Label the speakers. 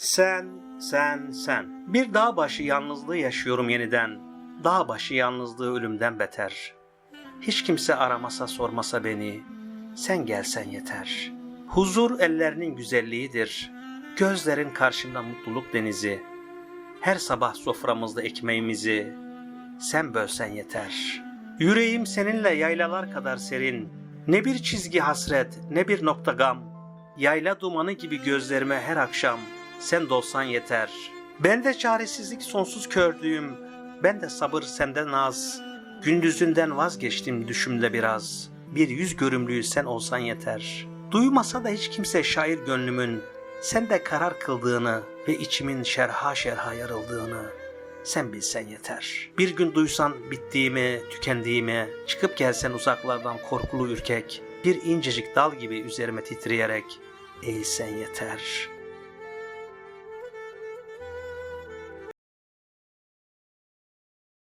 Speaker 1: Sen, sen, sen. Bir dağ başı yalnızlığı yaşıyorum yeniden. Dağ başı yalnızlığı ölümden beter. Hiç kimse aramasa sormasa beni. Sen gelsen yeter. Huzur ellerinin güzelliğidir. Gözlerin karşımda mutluluk denizi. Her sabah soframızda ekmeğimizi. Sen bölsen yeter. Yüreğim seninle yaylalar kadar serin. Ne bir çizgi hasret, ne bir nokta gam. Yayla dumanı gibi gözlerime her akşam sen dolsan yeter. Ben de çaresizlik sonsuz kördüğüm, ben de sabır senden naz. Gündüzünden vazgeçtim düşümde biraz. Bir yüz görümlüğü sen olsan yeter. Duymasa da hiç kimse şair gönlümün, sen de karar kıldığını ve içimin şerha şerha yarıldığını sen bilsen yeter. Bir gün duysan bittiğimi, tükendiğimi, çıkıp gelsen uzaklardan korkulu ürkek, bir incecik dal gibi üzerime titreyerek eğilsen yeter.